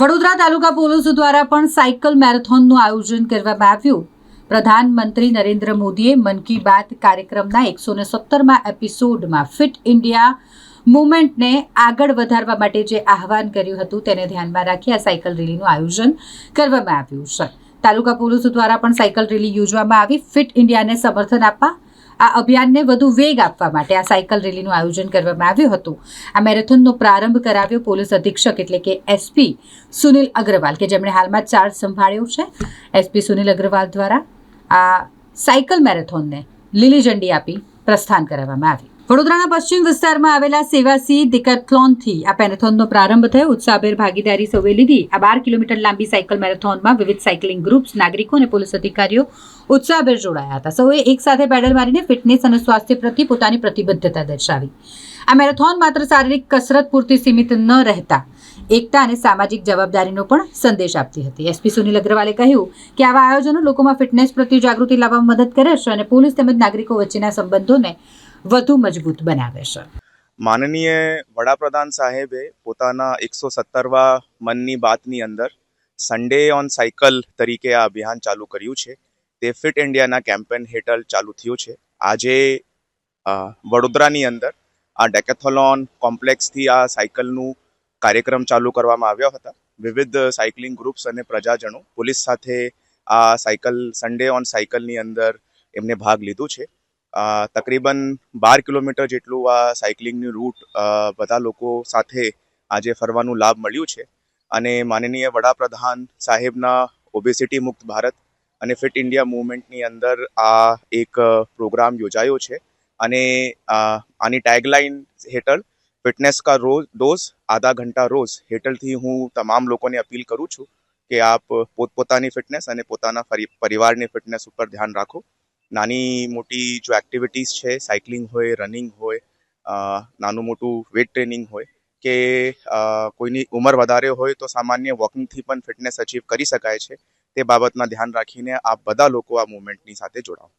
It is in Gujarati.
વડોદરા તાલુકા પોલીસ દ્વારા પણ સાયકલ મેરેથોનનું આયોજન કરવામાં આવ્યું. પ્રધાનમંત્રી નરેન્દ્ર મોદીએ મન કી બાત કાર્યક્રમના એકસો ને સત્તરમાં એપિસોડમાં ફિટ ઇન્ડિયા મુવમેન્ટને આગળ વધારવા માટે જે આહવાન કર્યું હતું તેને ધ્યાનમાં રાખી આ સાયકલ રેલીનું આયોજન કરવામાં આવ્યું છે. તાલુકા પોલીસ દ્વારા પણ સાયકલ રેલી યોજવામાં આવી. ફિટ ઇન્ડિયાને સમર્થન આપવા આ અભિયાનને વધુ વેગ આપવા માટે આ સાયકલ રેલીનું આયોજન કરવામાં આવ્યું હતું. આ મેરેથોનનો પ્રારંભ કરાવ્યો પોલીસ અધિક્ષક એટલે કે એસપી સુનિલ અગ્રવાલ, કે જેમણે હાલમાં ચાર્જ સંભાળ્યો છે. એસપી સુનિલ અગ્રવાલ દ્વારા આ સાયકલ મેરેથોનને લીલી ઝંડી આપી પ્રસ્થાન કરાવવામાં આવી વડોદરાના પશ્ચિમ વિસ્તારમાં આવેલા સેવાસી ડિકેથ્લોનથી આ મેરેથોનનો પ્રારંભ થયો. ઉત્સાહભેર ભાગીદારી સૌએ લીધી. આ બાર કિલોમીટર લાંબી સાયકલ મેરેથોનમાં વિવિધ સાયકલિંગ ગ્રુપ્સ, નાગરિકો અને પોલીસ અધિકારીઓ ઉત્સાહભેર જોડાયા હતા. સૌએ એક સાથે પેડલ મારીને ફિટનેસ અને સ્વાસ્થ્ય પ્રત્યે પોતાની પ્રતિબદ્ધતા દર્શાવી. આ મેરેથોન માત્ર શારીરિક કસરત પૂરતી સીમિત ન રહેતા, એકતા અને સામાજિક જવાબદારીનો પણ સંદેશ આપતી હતી. એસપી સુનિલ અગ્રવાલે કહ્યું કે આવા આયોજનો લોકોમાં ફિટનેસ પ્રત્યે જાગૃતિ લાવવામાં મદદ કરે છે અને પોલીસ તેમજ નાગરિકો વચ્ચેના સંબંધોને વધુ મજબૂત બનાવે છે. માનનીય વડાપ્રધાન સાહેબે પોતાના એકસો સત્તરવા મનની બાતની અંદર સન્ડે ઓન સાયકલ તરીકે આ અભિયાન ચાલુ કર્યું છે. તે ફિટ ઇન્ડિયાના કેમ્પેન હેઠળ ચાલુ થયું છે. આજે વડોદરાની અંદર આ ડેકેથોલોન કોમ્પ્લેક્સથી આ સાયકલનું કાર્યક્રમ ચાલુ કરવામાં આવ્યા હતા. વિવિધ સાયકલિંગ ગ્રુપ્સ અને પ્રજાજનો પોલીસ સાથે આ સાયકલ સન્ડે ઓન સાયકલની અંદર એમને ભાગ લીધું છે. તકરીબન બાર કિલોમીટર જેટલું આ સાયકલિંગની રૂટ બધા લોકો સાથે આજે ફરવાનું લાભ મળ્યું છે. અને માનનીય વડાપ્રધાન સાહેબના ઓબેસિટી મુક્ત ભારત અને ફિટ ઇન્ડિયા મૂવમેન્ટની અંદર આ એક પ્રોગ્રામ યોજાયો છે. અને આની ટેગલાઇન હેઠળ ફિટનેસ કા રોજ ડોઝ આધા ઘંટા રોજ હેઠળથી હું તમામ લોકોને અપીલ કરું છું કે આપ પોતપોતાની ફિટનેસ અને પોતાના પરિવારની ફિટનેસ ઉપર ધ્યાન રાખો. નાની મોટી જો એક્ટિવિટીઝ છે સાયકલિંગ હોય રનિંગ હોય નાનું મોટું વેટ ટ્રેનિંગ હોય કે કોઈની ઉંમર વધારે હોય તો સામાન્ય વોકિંગથી પણ ફિટનેસ અચીવ કરી શકાય છે. તે બાબતમાં ધ્યાન રાખીને આપ બધા લોકો આ મુવમેન્ટની સાથે જોડાઓ.